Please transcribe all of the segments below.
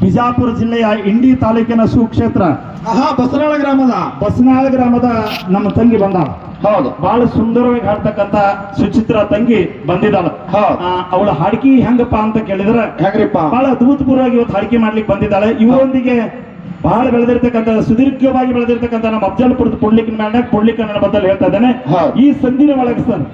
ಬಿಜಾಪುರ ಜಿಲ್ಲೆಯ ಇಂಡಿ ತಾಲೂಕಿನ ಸುಕ್ಷೇತ್ರ. ಆಹಾ ಬಸರಾಳ ಗ್ರಾಮದ. ಬಸನಾಳ ಗ್ರಾಮದ ನಮ್ಮ ತಂಗಿ ಬಂದಾಳ. ಹೌದು. ಬಹಳ ಸುಂದರವಾಗಿ ಹಾಡ್ತಕ್ಕಂತ ಸುಚಿತ್ರ ತಂಗಿ ಬಂದಿದ್ದಾಳ. ಹೌದು. ಅವಳ ಹಾಡಿಕೆ ಹೆಂಗಪ್ಪ ಅಂತ ಕೇಳಿದ್ರೆ? ಹೆಂಗ್ರಿಪ್ಪ? ಬಹಳ ಅದ್ಭುತಪೂರ್ವವಾಗಿ ಇವತ್ತು ಹಾಡಿಕೆ ಮಾಡ್ಲಿಕ್ಕೆ ಬಂದಿದ್ದಾಳೆ. ಇವರೊಂದಿಗೆ ಬಹಳ ಬೆಳೆದಿರ್ತಕ್ಕಂಥ ಸುದೀರ್ಘವಾಗಿ ಬೆಳೆದಿರ್ತಕ್ಕಂಥ ನಮ್ಮ ಅಫ್ಜಲ್ಪುರದ ಪುಡ್ಲಿಕ್ಕಿನ ಮ್ಯಾಲ ಪುಡ್ಲಿಕ್ ಕನ್ನಡ ಬದ್ದಲ್ಲಿ ಹೇಳ್ತಾ ಇದ್ದೇನೆ. ಈ ಸಂದಿನ ಒಳಗೆ ಸರ್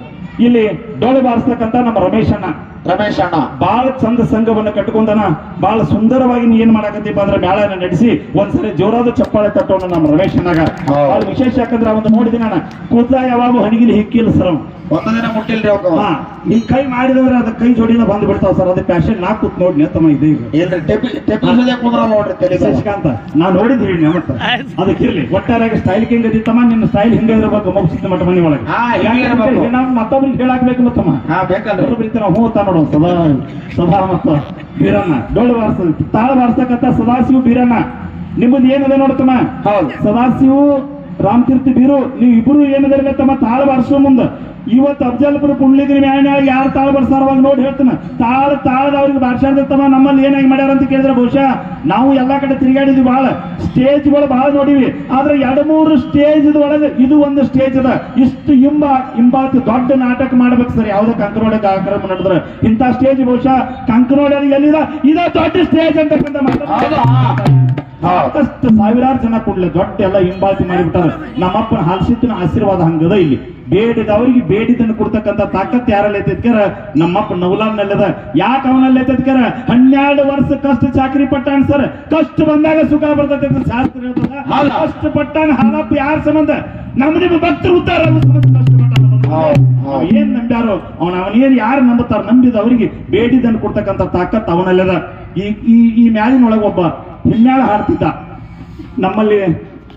ಇಲ್ಲಿ ಡೋಳೆ ಬಾರಿಸ್ತಕ್ಕಂತ ನಮ್ಮ ರಮೇಶ್ ಅಣ್ಣ. ರಮೇಶ್ ಅಣ್ಣ. ಬಹಳ ಚಂದ ಸಂಘವನ್ನು ಕಟ್ಟಿಕೊಂಡನ ಬಹಳ ಸುಂದರವಾಗಿ ನೀ ಏನ್ ಮಾಡಕತ್ತೀಪ ಅಂದ್ರೆ ಮೇಳನ ನಡೆಸಿ ಒಂದ್ಸರಿ ಜೋರಾದ ಚಪ್ಪಾಳೆ ತಟ್ಟೋಣ ನಮ್ಮ ರಮೇಶ್ ಅಣ್ಣಗ. ವಿಶೇಷ ಯಾಕಂದ್ರೆ ಅವನು ನೋಡಿದಿನ ಕೂದಲ ಯಾವಾಗ ಹಣಗಿಲಿ ಹಿಕ್ಕಿಲ್ಲ ಸರ್. ಒಂದ ದಿನ ಮುಟ್ಟಿಲ್ರಿ ಅವ್ಕ ಹಾ ಈ ಕೈ ಮಾಡಿದ್ರೆ ಅದ ಕೈ ಜೋಡಿನ ಬಂದ್ ಬಿಡ್ತಾವ ಸರ್. ಅದ ಪ್ಯಾಶನ್ ನಾ ಕೂತ್ ನೋಡಿ ತಮ್ಮ ಇದೆ ಈಗ. ಏನ್ರಿ ಟೆಪಿ ಟೆಪಿ ಸದ್ಯ ಕುಂದ್ರ ನೋಡ್ರಿ ತಲೆ ಶಶಿಕಾಂತ ನಾ ನೋಡಿದ್ವಿ ಮತ್ತ ಅದಕ್ಕೆ ಇರ್ಲಿ. ಒಟ್ಟಾರಾಗಿ ಸ್ಟೈಲ್ ಹಿಂಗ ಇದ್ದಿತ್ತಮ್ಮ ನಿನ್ನ ಸ್ಟೈಲ್ ಹಿಂಗ ಇರಬೇಕು ಮುಗಿಸಿದ ಮಟ್ಟ ಮನೆ ಒಳಗೆ. ನಾವು ಮತ್ತೊಬ್ರಿಗೆ ಹೇಳಾಕ್ಬೇಕು ಮತ್ತಮ್ಮ. ಹಾ ಬೇಕಲ್ರಿ. ಬರೀತಾರ ಹ್ಞೂ ಅಂತ ನೋಡು. ಸದಾ ಸದಾ ಮತ್ತ ಬೀರಣ್ಣ. ಡೊಳ್ಳು ಬಾರಿಸ ತಾಳ ಬಾರಿಸಕತ್ತ ಸದಾಶಿವ ಬೀರಣ್ಣ. ನಿಮ್ಮದು ಏನಿದೆ ನೋಡ್ತಮ್ಮ ಹೌದು. ಸದಾಶಿವು ರಾಮತೀರ್ಥ ಬೀರು ನೀವು ಇಬ್ರು ಏನಿದೆ ತಮ್ಮ ತಾಳ ಬಾರಿಸೋ ಮುಂದ. ಇವತ್ತು ಅಫಜಲ್ಪುರ ಪುಣ್ಯಗಿರಿ ಮ್ಯಾಣ್ಯಾಗ ಯಾರು ತಾಳ ಬರ್ಸಾರ ಅವಾಗ ನೋಡಿ ಹೇಳ್ತಾನೆ. ತಾಳ ತಾಳದ ಅವ್ರಿಗೆ ಬಾರ್ಸಾಡ್ತಮ್ಮ ನಮ್ಮಲ್ಲಿ ಏನಾಗಿ ಮಾಡ್ಯಾರ ಅಂತ ಕೇಳಿದ್ರೆ ಬಹುಶಃ ನಾವು ಎಲ್ಲಾ ಕಡೆ ತಿರುಗಾಡಿದ್ವಿ ಬಹಳ ಸ್ಟೇಜ್ಗಳು ಬಹಳ ನೋಡಿವಿ. ಆದ್ರೆ ಎರಡು ಮೂರು ಸ್ಟೇಜ್ ಒಳಗೆ ಇದು ಒಂದು ಸ್ಟೇಜ್ ಅದ. ಇಷ್ಟು ಇಂಬ ಇಂಬಾತಿ ದೊಡ್ಡ ನಾಟಕ ಮಾಡ್ಬೇಕು ಸರ್. ಯಾವುದೇ ಕಂಕನೋಡ ಕಾರ್ಯಕ್ರಮ ನಡೆದ್ರೆ. ಇಂಥ ಸ್ಟೇಜ್ ಬಹುಶಃ ಕಂಕನೋಡಿ ಎಲ್ಲಿದ? ಇದ ದೊಡ್ಡ ಸ್ಟೇಜ್ ಅಂತಕ್ಕಂಥ ಸಾಕಷ್ಟು ಸಾವಿರಾರು ಜನ ಕೊಡ್ಲಿ ದೊಡ್ಡ ಎಲ್ಲ ಹಿಂಬಾಲ್ತಿ ಮಾಡಿಬಿಟ್ಟಾರ ನಮ್ಮಪ್ಪನ ಹಲಸಿತ್ತಿನ ಆಶೀರ್ವಾದ ಹಂಗದ ಇಲ್ಲಿ. ಬೇಡಿದವರಿಗೆ ಬೇಡಿದನ್ನು ಕೊಡ್ತಕ್ಕಂಥ ತಾಕತ್ ಯಾರಲ್ಲಿ ಐತೈತ್ಕರ ನಮ್ಮಪ್ಪ ನವಲಾನ್ನಲ್ಲದ ಯಾಕೆ ಅವನಲ್ಲಿ ಐತೈತ್ಕರ ಹನ್ನೆರಡು ವರ್ಷ ಕಷ್ಟ ಚಾಕರಿ ಪಟ್ಟಾನ ಸರ್. ಕಷ್ಟ ಬಂದಾಗ ಸುಖ ಬರ್ತೈತೆ ಅಂತ ಶಾಸ್ತ್ರ ಹೇಳ್ತದ? ಕಷ್ಟ ಪಟ್ಟಾನ ಹಾಲಪ್ಪ ಯಾರ ಸಂಬಂಧ? ನಮ್ಮ ನಿಮ್ಮ ಭಕ್ತರು ಉತ್ತಾರ ಕಷ್ಟ ಏನ್ ನಂಬ್ಯಾರೋ? ಅವನ ಅವನೇನ್ ಯಾರು ನಂಬುತ್ತಾರ ನಂಬಿದ ಅವರಿಗೆ ಬೇಡಿದನ್ನು ಕೊಡ್ತಕ್ಕಂಥ ತಾಕತ್ ಅವನಲ್ಲದ. ಈ ಈ ಈ ಮ್ಯಾಲಿನೊಳಗೆ ಒಬ್ಬ ಹಿಮ್ಮ್ಯಾಳ ಹಾಡ್ತಿದ್ದ. ನಮ್ಮಲ್ಲಿ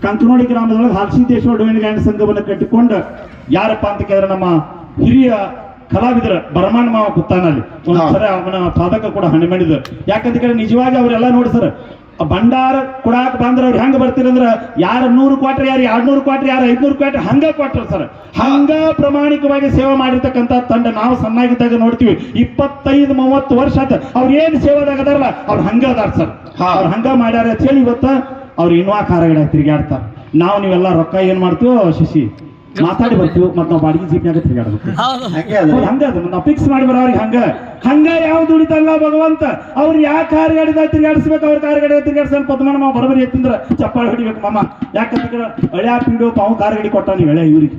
ಕಂಕನೋಡಿ ಗ್ರಾಮದೊಳಗೆ ಹಲಸಿದ್ದೇಶ್ವರ ಗಾಯನ ಸಂಘವನ್ನು ಕಟ್ಟಿಕೊಂಡು ಯಾರಪ್ಪ ಅಂತ ಕೇಳಿದ್ರೆ ನಮ್ಮ ಹಿರಿಯ ಕಲಾವಿದರ ಬರಮಾನ ಮಾವ ಕುತ್ತಾನಲ್ಲಿ. ಒಂದ್ಸರಿ ಅವನ ಪಾದಕ ಕೂಡ ಹಣೆ ಮಾಡಿದ್ರು. ಯಾಕಂತ ಕೇಳಿ ನಿಜವಾಗಿ ಅವರೆಲ್ಲ ನೋಡಿ ಸರ್ ಭಂಡಾರ ಕೊಡಾಕ್ ಬಂದ್ರ ಅವ್ರು ಹೆಂಗ ಬರ್ತೀರಂದ್ರ ಯಾರ ನೂರು ಕ್ವಾಟ್ರ್ ಯಾರು ಎರಡ್ ನೂರು ಕ್ವಾಟ್ರ್ ಯಾರು ಐದ್ನೂರು ಕ್ವಾಟ್ರ್ ಹಂಗ ಕ್ವಾಟ್ರ್ ಸರ್. ಹಂಗ ಪ್ರಾಮಾಣಿಕವಾಗಿ ಸೇವೆ ಮಾಡಿರ್ತಕ್ಕಂಥ ತಂಡ ನಾವು ಸಣ್ಣಾಗಿದ್ದಾಗ ನೋಡ್ತೀವಿ. ಇಪ್ಪತ್ತೈದು ಮೂವತ್ತು ವರ್ಷ ಆತ ಅವ್ರು ಏನ್ ಸೇವೆದಾಗ ಅದಾರಲ್ಲ ಅವ್ರು ಹಂಗ ಅದಾರ ಸರ್. ಅವ್ರು ಹಂಗ ಮಾಡ್ಯಾರ ಅಂತ ಹೇಳಿ ಇವತ್ತ ಅವ್ರು ಇನ್ನೂ ಕಾರಗಡೆ ತಿರುಗಾಡ್ತಾರ ನಾವು ನೀವೆಲ್ಲ ರೊಕ್ಕ ಏನ್ ಮಾಡ್ತೀವೋ ಶಶಿ? ಮಾತಾಡಿ ಬರ್ತೀವಿ ಮತ್ ನಾವು ಬಾಡಿಗೆ ಜೀಪ್ನಾಗ ತಿರುಗಾಡ್ಬೇಕು. ಹಂಗೆ ಅದ. ನಾವು ಫಿಕ್ಸ್ ಮಾಡಿ ಬರೋರಿಗೆ ಹಂಗ. ಹಂಗ ಯಾವ ದುಡಿತಲ್ಲ ಭಗವಂತ. ಅವ್ರು ಯಾ ಗಾಡಿದ ತಿರ್ಗಾಡಿಸ್ಬೇಕು ಅವ್ರ ಕಾರ್ಗಾಡಿ ತಿರ್ಗಾಡ್ಸಲ್ ಪದ್ಮಾನ ನಾವು ಬರಬರಿ ಎತ್ತಿಂದ್ರ ಚಪ್ಪಾಳೆ ಹೊಡಿಬೇಕು ಮಾಮ. ಯಾಕಂತ ಹಳೆ ಪಿಂಡು ಪಾವು ಕಾರ್ಗಾಡಿ ಕೊಟ್ಟ ನೀವು ಹಳೆ ಇವ್ರಿಗೆ.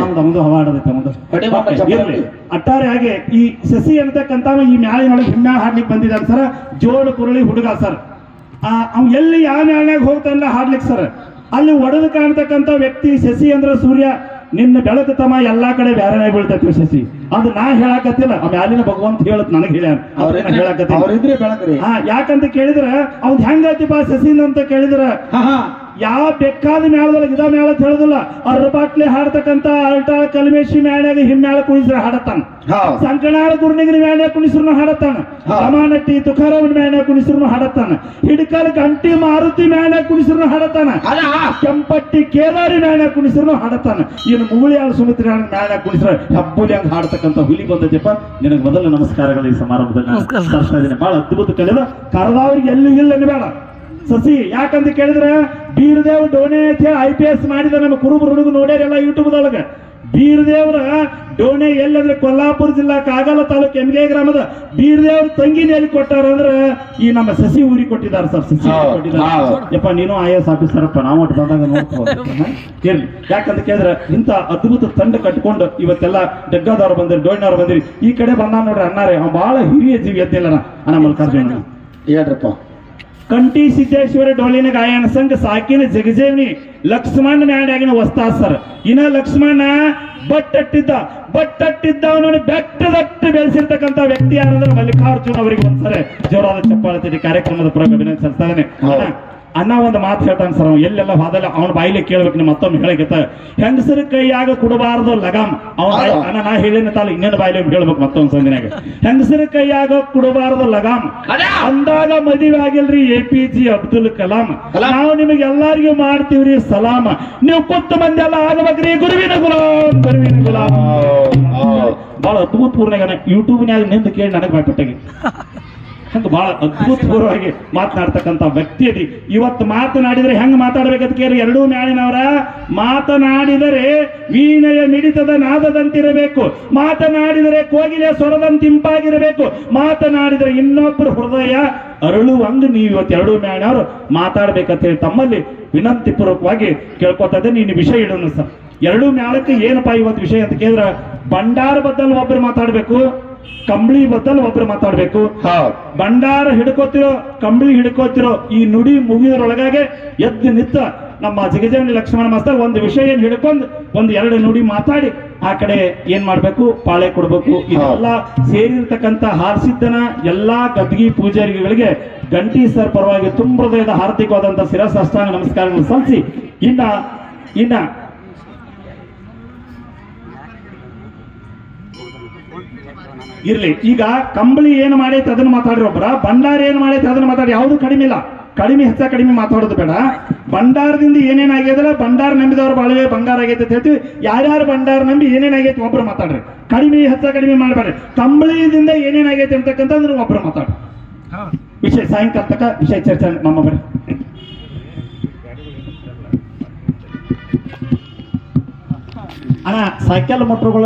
ನಮ್ದು ನಮ್ದು ಹವಾ ಆಡದೈತೆ ನಮ್ದು. ಹೊಡಿ. ಹಾಗೆ ಈ ಸಸಿ ಅಂತಕ್ಕಂತ ಈ ಮ್ಯಾಳಿನೊಳಗೆ ಹಿಮ್ಮ್ಯಾಳ ಹಾಡ್ಲಿಕ್ಕೆ ಬಂದಿದ್ದಾರೆ ಸರ್. ಜೋಳ ಕುರಳಿ ಹುಡುಗ ಸರ್. ಅವ್ ಎಲ್ಲಿ ಯಾವ ಮ್ಯಾಳ್ನಾಗ ಹೋಗ್ತಾನಲ್ಲ ಹಾಡ್ಲಿಕ್ಕೆ ಸರ್? ಅಲ್ಲಿ ಒಡೆದು ಕಾಣ್ತಕ್ಕಂಥ ವ್ಯಕ್ತಿ ಶಶಿ ಅಂದ್ರೆ ಸೂರ್ಯ. ನಿನ್ನ ಬೆಳಕು ತಮ್ಮ ಎಲ್ಲಾ ಕಡೆ ಬ್ಯಾರನೇ ಬೀಳ್ತೈತಿ ಶಶಿ. ಅದು ನಾ ಹೇಳಕತ್ತಿಲ್ಲ. ಆ ಮ್ಯಾಲಿನ ಭಗವಂತ ಹೇಳತ್ ನನಗೆ ಹಾ ಯಾಕಂತ ಕೇಳಿದ್ರ ಅವ್ನ್ ಹೆಂಗೈತಿಪ್ಪ ಸಸಿನ್ ಅಂತ ಕೇಳಿದ್ರ ಯಾವ ಬೇಕಾದ ಮೇಳದಲ್ಲ ಇದ ಮೇಳ ಅಂತ ಹೇಳುದಿಲ್ಲ ಅರ್ರ ಬಾಟ್ಲಿ ಹಾಡ್ತಕ್ಕಂತ ಅಲ್ಟ ಕಲ್ಮೇಶಿ ಮ್ಯಾಳ್ಯಾಗ ಹಿಮ್ಮೇಳ ಕುಣಿಸ್ರೆ ಹಾಡತಾನ. ಹೌದು ಸಂಕನಾಳ ಗುರುನಿಗಿನ ಮ್ಯಾಣ್ಯ ಕುಣಿಸ್ರು ಹಾಡತಾನ. ಸಮಾನಟ್ಟಿ ತುಕಾರಾಮನ ಮ್ಯಾಣ್ಯ ಕುಣಿಸ್ರು ಹಾಡತಾನ. ಹಿಡ್ಕಲ್ ಗಂಟಿ ಮಾರುತಿ ಮ್ಯಾಣ್ಯ ಕುಣಿಸ್ರು ಹಾಡತಾನ. ಅಲ್ಲ ಕೆಂಪಟ್ಟಿ ಕೇದಾರಿ ಮ್ಯಾಣ್ಯ ಕುಣಿಸ್ರು ಹಾಡತಾನ. ಇನ್ನು ಮುಗುಳಿಯಾಳ ಸುಮಿತ್ರ ಮ್ಯಾಣ್ಯ ಕುಣಿಸ್ರ ಹಬ್ಬುಲಿ ಹಂಗ ಹಾಡ್ತಕ್ಕಂತ ಹುಲಿ ಬಂದೈತಪ್ಪ. ನಿನಗೆ ಮೊದಲ ನಮಸ್ಕಾರಗಳು ಈ ಸಮಾರಂಭದಲ್ಲಿ ಬಹಳ ಅದ್ಭುತ ಕಳೆದ. ಕರೆದವ್ರಿಗೆ ಎಲ್ಲಿ ಇಲ್ಲ ಬೇಡ ಸಸಿ ಯಾಕಂತ ಕೇಳಿದ್ರೆ ಬೀರದೇವ್ ಡೋಣೆ ಅಂತ ಹೇಳಿ ಐ ಪಿ ಎಸ್ ಮಾಡಿದ ನಮ್ಮ ಕುರುಬರು ಹುಡುಗ ನೋಡ್ಯಾರೆಲ್ಲ ಯೂಟ್ಯೂಬ್ದೊಳಗೆ ಬೀರದೇವ್ರ ಡೋಣೆ ಎಲ್ಲಂದ್ರೆ ಕೊಲ್ಲಾಪುರ ಜಿಲ್ಲಾ ಕಾಗಲ ತಾಲೂಕು ಎಮ್ಗೆ ಗ್ರಾಮದ ಬೀರದೇವ್ರ ತಂಗಿನ ಎಲ್ಲಿ ಕೊಟ್ಟಾರ ಅಂದ್ರೆ ಈ ನಮ್ಮ ಸಸಿ ಊರಿ ಕೊಟ್ಟಿದ್ದಾರೆ ಸರ್ ಸಸಿ. ಯಪ್ಪ ನೀನು ಐ ಎಸ್ ಆಫೀಸರಪ್ಪ ನಾವು ಒಟ್ಟು ಬಂದಾಗ ನೋಡ್ಕೋಬೇಕು ಇರ್ಲಿ. ಯಾಕಂತ ಕೇಳಿದ್ರೆ ಇಂಥ ಅದ್ಭುತ ತಂಡ ಕಟ್ಕೊಂಡು ಇವತ್ತೆಲ್ಲ ಡಗ್ಗಾದವ್ರು ಬಂದಿರಿ ಡೋಯ್ನವ್ರು ಬಂದಿರಿ. ಈ ಕಡೆ ಬಂದ ನೋಡ್ರಿ ಅಣ್ಣಾರೇ ಅವ ಬಹಳ ಹಿರಿಯ ಜೀವಿ ಎದ್ದಿಲ್ಲ ಅಣ್ಣ ಮಲ್ಕಾರ್ಜುನ ಹೇಳ್ರಪ್ಪ. ಕಂಠಿ ಸಿದ್ದೇಶ್ವರ ಡೋಲಿನ ಗಾಯನ ಸಂಘ ಸಾಕಿನ ಜಗಜೇವನಿ ಲಕ್ಷ್ಮಣ ಮ್ಯಾಡ್ಯಾಗಿನ ವಸ್ತಾ ಸರ್. ಇನ್ನ ಲಕ್ಷ್ಮಣ ಬಟ್ಟಟ್ಟಿದ್ದ ಬಟ್ಟಟ್ಟಿದ್ದ ಅವನನ್ನು ಬೆಟ್ಟದಟ್ಟು ಬೆಳೆಸಿರ್ತಕ್ಕಂಥ ವ್ಯಕ್ತಿ ಯಾರಂದ್ರೆ ಮಲ್ಲಿಕಾರ್ಜುನ್ ಅವರಿಗೆ ಒಂದ್ಸರಿ ಜೋರಾದ ಚಪ್ಪಾಳೆ ಕಾರ್ಯಕ್ರಮದ ಪರವಾಗಿ ಅಭಿನಂದಿಸ್ತಾ ಅಣ್ಣ ಒಂದು ಮಾತು ಹೇಳ್ತಾನೆ ಸರ್ ಎಲ್ಲೆಲ್ಲ ಹೋದಲ್ಲ ಅವನ ಬಾಯಿಲೆ ಕೇಳ್ಬೇಕು ನಿಮ್ಮ ಮತ್ತೊಮ್ಮೆ ಹೇಳಕತ್ತ ಹೆಂಗಸರ ಕೈಯಾಗ ಕೊಡಬಾರದು ಲಗಾಮ್. ಅವನ ನಾ ಹೇಳಿನ ತಾಲ ಇನ್ನೊಂದು ಬಾಯಿಲೆ ಹೇಳ್ಬೇಕು ಮತ್ತೊಂದು ಸಂದಿನಾಗ. ಹೆಂಗಸರ ಕೈಯಾಗ ಕೊಡಬಾರದು ಲಗಾಮ್. ಅದೇ. ಅಂದಾಗ ಮದುವೆ ಆಗಿಲ್ರಿ A P J Abdul Kalam. ನಾವು ನಿಮಗೆ ಎಲ್ಲಾರಿಗೂ ಮಾಡ್ತೀವ್ರಿ ಸಲಾಮ. ನೀವು ಕೊತ್ತ ಮಂದಿ ಎಲ್ಲ ಆಗಬೇಕ್ರಿ ಗುರುವಿನ ಗುಲಾಮ್ ಗುರುವಿನ ಗುಲಾಮ್. ಬಹಳ ಅದ್ಭುತ ಪೂರ್ಣ ನಿಂದ ಕೇಳಿ ನನಗೆ ಬಾಯ್ಪಟ್ಟಾಗಿ ಹಂಗ ಬಹಳ ಅದ್ಭುತಪೂರ್ವವಾಗಿ ಮಾತನಾಡ್ತಕ್ಕಂಥ ವ್ಯಕ್ತಿ ಅದಿ. ಇವತ್ತು ಮಾತನಾಡಿದ್ರೆ ಹೆಂಗ್ ಮಾತಾಡ್ಬೇಕಂತ ಕೇಳಿ, ಎರಡೂ ಮ್ಯಾಳಿನವರ ಮಾತನಾಡಿದರೆ ವೀಣೆಯ ಮಿಡಿತದ ನಾದದಂತಿರಬೇಕು. ಮಾತನಾಡಿದರೆ ಕೋಗಿಲೆಯ ಸ್ವರದಂತಿಂಪಾಗಿರಬೇಕು ಮಾತನಾಡಿದರೆ ಇನ್ನೊಬ್ಬರು ಹೃದಯ ಅರಳುವಂಗ ನೀವು ಇವತ್ತು ಎರಡೂ ಮ್ಯಾಲಿನವರು ಮಾತಾಡ್ಬೇಕಂತ ಹೇಳಿ ತಮ್ಮಲ್ಲಿ ವಿನಂತಿ ಪೂರ್ವಕವಾಗಿ ಕೇಳ್ಕೊತದೆ ನೀನು ವಿಷಯ ಇಡೋಣ ಸರ್. ಎರಡೂ ಮ್ಯಾಳಕ್ಕೆ ಏನಪ್ಪಾ ಇವತ್ತು ವಿಷಯ ಅಂತ ಕೇಳಿದ್ರೆ, ಭಂಡಾರ ಬದ್ದಲ್ಲಿ ಒಬ್ರು ಮಾತಾಡ್ಬೇಕು ಕಂಬಳಿ ಬದಲು ಒಬ್ರು ಮಾತಾಡ್ಬೇಕು. ಭಂಡಾರ ಹಿಡ್ಕೋತಿರೋ ಕಂಬಳಿ ಹಿಡ್ಕೋತಿರೋ ಈ ನುಡಿ ಮುಗಿದ್ರೊಳಗಾಗೆ ಎದ್ದು ನಿತ್ತ ನಮ್ಮ ಜಗಜಾನಿ ಲಕ್ಷ್ಮಣ ಮಾಸ್ತರ್ ಒಂದು ವಿಷಯ ಏನ್ ಹಿಡ್ಕೊಂಡು ಒಂದು ಎರಡು ನುಡಿ ಮಾತಾಡಿ ಆ ಕಡೆ ಏನ್ ಮಾಡ್ಬೇಕು? ಪಾಳೆ ಕೊಡ್ಬೇಕು. ಇದೆಲ್ಲ ಸೇರಿರ್ತಕ್ಕಂತ ಹಾರಿಸಿದ್ದನ ಎಲ್ಲಾ ಗದ್ಗಿ ಪೂಜಾರಿಗಳಿಗೆ ಗಂಟಿ ಸರ್ ಪರವಾಗಿ ತುಂಬ ಹೃದಯದ ಹಾರ್ದಿಕವಾದಂತ ಶಿರಸ್ ಅಷ್ಟಾಂಗ ನಮಸ್ಕಾರಗಳನ್ನು ಸಲ್ಲಿಸಿ ಇನ್ನ ಇನ್ನ ಇರ್ಲಿ. ಈಗ ಕಂಬಳಿ ಏನು ಮಾಡೈತೆ ಅದನ್ನ ಮಾತಾಡ್ರಿ ಒಬ್ಬರ ಭಂಡಾರ ಏನು ಮಾಡೈತೆ ಅದನ್ನ ಮಾತಾಡಿ. ಯಾವುದು ಕಡಿಮೆ ಇಲ್ಲ. ಕಡಿಮೆ ಹೆಚ್ಚ ಕಡಿಮೆ ಮಾತಾಡೋದು ಬೇಡ. ಭಂಡಾರದಿಂದ ಏನೇನಾಗ್ಯದಲ್ಲ ಭಂಡಾರ ನಂಬಿದವ್ರ ಬಾಳವೇ ಬಂಗಾರ ಆಗೈತೆ ಅಂತ ಹೇಳ್ತೀವಿ. ಯಾರ್ಯಾರು ಭಂಡಾರ ನಂಬಿ ಏನೇನಾಗೈತೆ ಒಬ್ರು ಮಾತಾಡ್ರಿ. ಕಡಿಮೆ ಹೆಚ್ಚ ಕಡಿಮೆ ಮಾಡಬೇಡ್ರಿ. ಕಂಬಳಿಯಿಂದ ಏನೇನಾಗೈತೆ ಅಂತಕ್ಕಂಥದ್ರ ಒಬ್ರು ಮಾತಾಡ್ರಿ. ವಿಷಯ ಸಾಯಂಕಾಲ ತಕ್ಕ ವಿಷಯ ಚರ್ಚೆ ನಮ್ಮ ಬರ ಅಣ್ಣ ಸೈಕಲ್ ಮೋಟ್ರುಗಳು